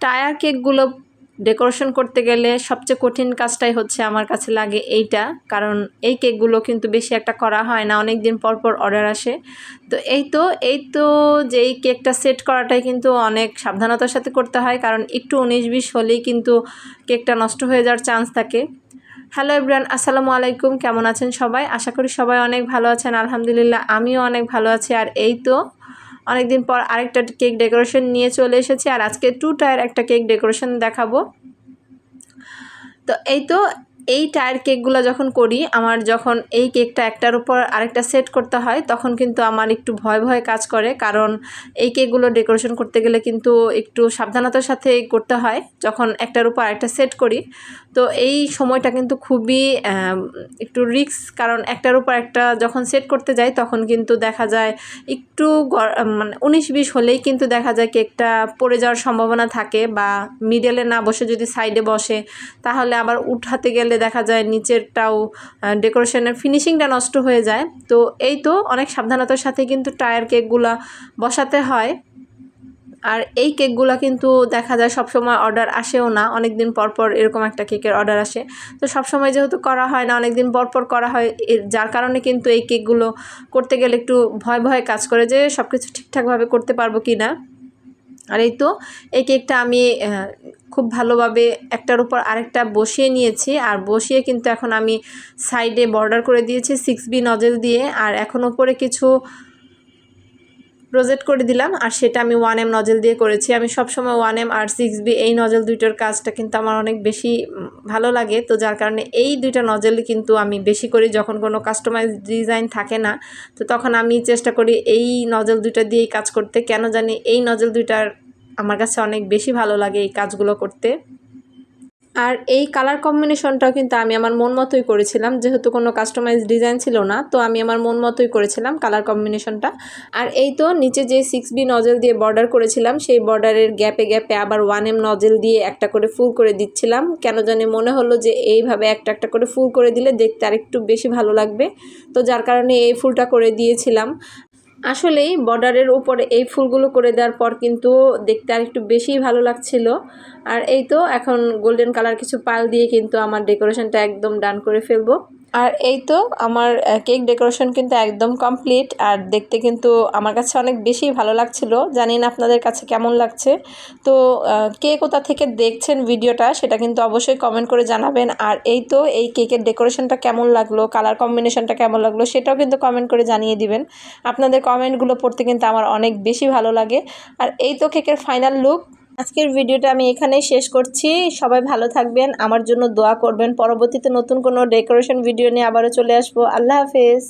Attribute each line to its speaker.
Speaker 1: Tyre কেকগুলো decoration করতে গেলে সবচেয়ে কঠিন কাজটাই হচ্ছে আমার কাছে লাগে এইটা। কারণ এই কেকগুলো কিন্তু বেশি একটা করা হয় না অনেক দিন পর পর অর্ডার আসে। তো এই তো এই তো যে এই কেকটা সেট করাটাই কিন্তু অনেক সাবধানতার সাথে করতে হয়। কারণ একটু উনিশ বিশ হলেই কিন্তু কেকটা নষ্ট হয়ে যাওয়ার চান্স থাকে। হ্যালো ইব্রান আসসালামু আলাইকুম। কেমন আছেন সবাই? আশা করি সবাই অনেক ভালো আছেন। আলহামদুলিল্লাহ, আমিও অনেক ভালো আছি। আর এই তো অনেকদিন পর আরেকটা কেক ডেকোরেশন নিয়ে চলে এসেছি আর আজকে টু টায়ার একটা কেক ডেকোরেশন দেখাবো। তো এই তো এই টায়ার কেকগুলো যখন করি, আমার যখন এই কেকটা একটার উপর আরেকটা সেট করতে হয়, তখন কিন্তু আমার একটু ভয় ভয় কাজ করে। কারণ এই কেকগুলো ডেকোরেশন করতে গেলে কিন্তু একটু সাবধানতার সাথে করতে হয়, যখন একটার উপর আরেকটা সেট করি। তো এই সময়টা কিন্তু খুবই একটু রিক্স কারণ একটার উপর একটা যখন সেট করতে যাই, তখন কিন্তু দেখা যায় একটু মানে উনিশ বিশ হলেই কিন্তু দেখা যায় কেকটা পড়ে যাওয়ার সম্ভাবনা থাকে বা মিডলে না বসে যদি সাইডে বসে, তাহলে আবার উঠাতে গেলে দেখা যায় নিচেরটাও ডেকোরেশনের ফিনিশিংটা নষ্ট হয়ে যায়। তো এই তো অনেক সাবধানতার সাথে কিন্তু টায়ার কেকগুলা বসাতে হয়। আর এই কেকগুলো কিন্তু দেখা যায় সবসময় অর্ডার আসেও না। অনেক দিন পর পর এরকম একটা কেকের অর্ডার আসে। তো সবসময় যেহেতু করা হয় না অনেক দিন পর পর করা হয় যার কারণে কিন্তু এই কেকগুলো করতে গেলে একটু ভয় ভয় কাজ করে যে সব কিছু ঠিকঠাকভাবে করতে পারব কি না আর এই তো, এই কেকটা আমি খুব ভালোভাবে একটার উপর আরেকটা বসিয়ে নিয়েছি। আর বসিয়ে কিন্তু এখন আমি সাইডে বর্ডার করে দিয়েছি সিক্স বি নজেল দিয়ে। আর এখন ওপরে কিছু প্রজেক্ট করে দিলাম। আর সেটা আমি ওয়ান এম নজেল দিয়ে করেছি। আমি সবসময় one M R six B এই নজেল দুইটার কাজটা কিন্তু আমার অনেক বেশি ভালো লাগে। তো যার কারণে এই দুইটা নজেল কিন্তু আমি বেশি করি যখন কোনো কাস্টমাইজ ডিজাইন থাকে না, তো তখন আমি চেষ্টা করি এই নজেল দুইটা দিয়েই কাজ করতে। কেন জানি এই নজেল দুইটার আমার কাছে অনেক বেশি ভালো লাগে এই কাজগুলো করতে। আর এই কালার কম্বিনেশনটাও কিন্তু আমি আমার মন মতোই করেছিলাম, যেহেতু কোনো কাস্টমাইজ ডিজাইন ছিল না, তো আমি আমার মন মতোই করেছিলাম কালার কম্বিনেশনটা আর এই তো নিচে যে সিক্স বি নজেল দিয়ে বর্ডার করেছিলাম, সেই বর্ডারের গ্যাপে গ্যাপে আবার ওয়ান এম নজেল দিয়ে একটা করে ফুল করে দিচ্ছিলাম। কেন জানি মনে হলো যে এইভাবে একটা একটা করে ফুল করে দিলে দেখতে আরেকটু বেশি ভালো লাগবে। তো যার কারণে এই ফুলটা করে দিয়েছিলাম। আসলেই বর্ডারের উপরে এই ফুলগুলো করে দেওয়ার পর কিন্তু দেখতে আর একটু বেশিই ভালো লাগছিল। আর এই তো, এখন গোল্ডেন কালার কিছু পাল দিয়ে কিন্তু আমার ডেকোরেশনটা একদম ডান করে ফেলব। আর এই তো আমার কেক ডেকোরেশন কিন্তু একদম কমপ্লিট আর দেখতে কিন্তু আমার কাছে অনেক বেশি ভালো লাগছিল। জানি না আপনাদের কাছে কেমন লাগছে। তো কে কোথা থেকে দেখছেন ভিডিওটা সেটা কিন্তু অবশ্যই কমেন্ট করে জানাবেন। আর এই তো এই কেকের ডেকোরেশনটা কেমন লাগল কালার কম্বিনেশনটা কেমন লাগল সেটাও কিন্তু কমেন্ট করে জানিয়ে দিবেন। আপনাদের কমেন্টগুলো পড়তে কিন্তু আমার অনেক বেশি ভালো লাগে। আর এই তো কেকের ফাইনাল লুক আজকের ভিডিওটা আমি এখানেই শেষ করছি। সবাই ভালো থাকবেন, আমার জন্য দোয়া করবেন। পরবর্তীতে নতুন কোনো ডেকোরেশন ভিডিও নিয়ে আবারও চলে আসব। আল্লাহ হাফেজ।